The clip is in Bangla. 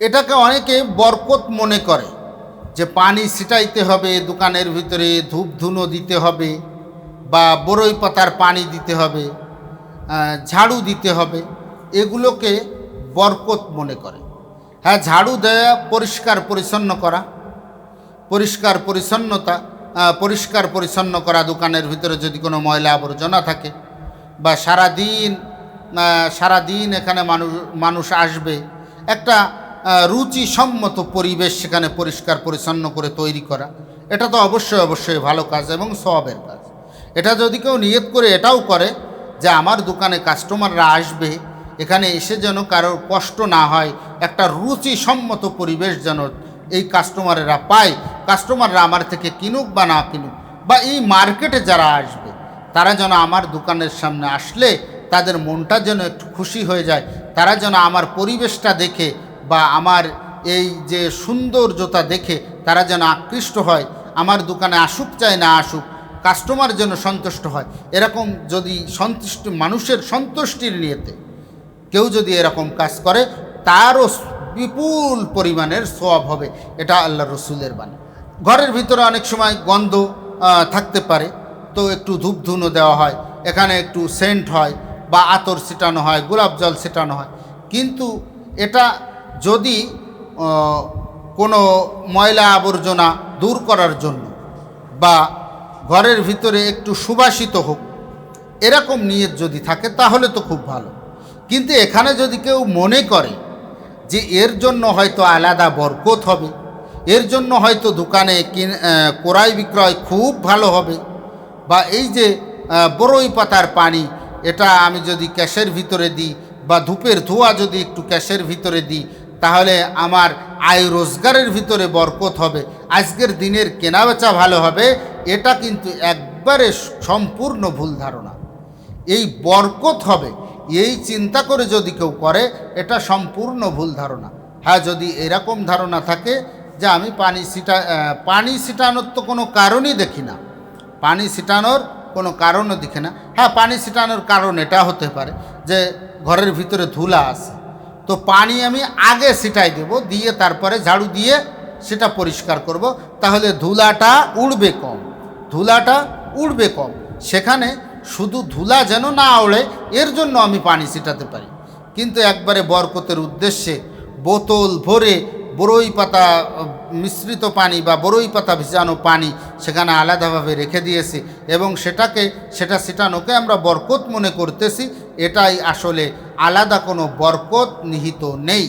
এটাকে অনেকে বরকত মনে করে যে পানি ছিটাইতে হবে দোকানের ভিতরে ধূপ ধুনো দিতে হবে বা বরই পাতার পানি দিতে হবে ঝাড়ু দিতে হবে এগুলোকে বরকত মনে করে। হ্যাঁ ঝাড়ু দেয়া পরিষ্কার পরিচ্ছন্ন করা পরিষ্কার পরিচ্ছন্নতা পরিষ্কার পরিচ্ছন্ন করা দোকানের ভিতরে যদি কোনো ময়লা আবর্জনা থাকে বা সারাদিন আহ, সারাদিন এখানে মানুষ মানুষ আসবে একটা রুচিসম্মত পরিবেশ সেখানে পরিষ্কার পরিচ্ছন্ন করে তৈরি করা। এটা তো অবশ্যই অবশ্যই ভালো কাজ এবং সবের কাজ। এটা যদি কেউ নিয়ত করে এটাও করে যে আমার দোকানে কাস্টমাররা আসবে, এখানে এসে যেন কারোর কষ্ট না হয়, একটা রুচিসম্মত পরিবেশ যেন এই কাস্টমারেরা পায়, কাস্টমাররা আমার থেকে কিনুক বা না কিনুক, বা এই মার্কেটে যারা আসবে, তারা যেন আমার দোকানের সামনে আসলে তাদের মনটা যেন একটু খুশি হয়ে যায়, তারা যেন আমার পরিবেশটা দেখে বা আমার এই যে সৌন্দর্যতা দেখে তারা যেন আকৃষ্ট হয়, আমার দোকানে আসুক চায় না আসুক কাস্টমার যেন সন্তুষ্ট হয়। এরকম যদি সন্তুষ্ট, মানুষের সন্তুষ্টির নিয়েতে কেউ যদি এরকম কাজ করে, তারও বিপুল পরিমাণের সোয়াব হবে। এটা আল্লাহ রসুলের বাণী। ঘরের ভিতরে অনেক সময় গন্ধ থাকতে পারে। তো একটু ধূপ ধুনো দেওয়া হয়, এখানে একটু সেন্ট হয় বা আতর ছিটানো হয়, গোলাপ জল ছিটানো হয়। কিন্তু এটা যদি কোনো ময়লা আবর্জনা দূর করার জন্য বা ঘরের ভিতরে একটু সুবাসিত হোক, এরকম নিয়ত যদি থাকে তাহলে তো খুব ভালো। কিন্তু এখানে যদি কেউ মনে করে যে এর জন্য হয়তো আলাদা বরকত হবে, এর জন্য হয়তো দোকানে ক্রয় বিক্রয় খুব ভালো হবে, বা এই যে বড়ই পাতার পানি, এটা আমি যদি ক্যাশের ভিতরে দিই বা ধূপের ধোঁয়া যদি একটু ক্যাশের ভিতরে দিই তাহলে আমার আয় রোজগারের ভিতরে বরকত হবে, আজকের দিনের কেনাবেচা ভালো হবে, এটা কিন্তু একবারে সম্পূর্ণ ভুল ধারণা। এই বরকত হবে, এই চিন্তা করে যদি কেউ করে, এটা সম্পূর্ণ ভুল ধারণা। হ্যাঁ যদি এরকম ধারণা থাকে যে আমি পানি ছিটা পানি ছিটানোর তো কোনো কারণই দেখি না। পানি ছিটানোর কোনো কারণও দেখি না। হ্যাঁ পানি ছিটানোর কারণ এটা হতে পারে যে ঘরের ভিতরে ধুলা আছে। তো পানি আমি আগে ছিটাই দেব, দিয়ে তারপরে ঝাড়ু দিয়ে সেটা পরিষ্কার করব। তাহলে ধুলাটা উড়বে কম, ধুলাটা উড়বে কম। সেখানে শুধু ধুলা যেন না ওড়ে, এর জন্য আমি পানি ছিটাতে পারি। কিন্তু একবারে বরকতের উদ্দেশ্যে বোতল ভরে বরই পাতা মিশ্রিত পানি বা বরই পাতা ভিজানো পানি সেখানে আলাদাভাবে রেখে দিয়েছি এবং সেটাকে, সেটা ছিটানোকে আমরা বরকত মনে করতেছি। এটাই আসলে আলাদা কোনো বরকত নিহিত নেই।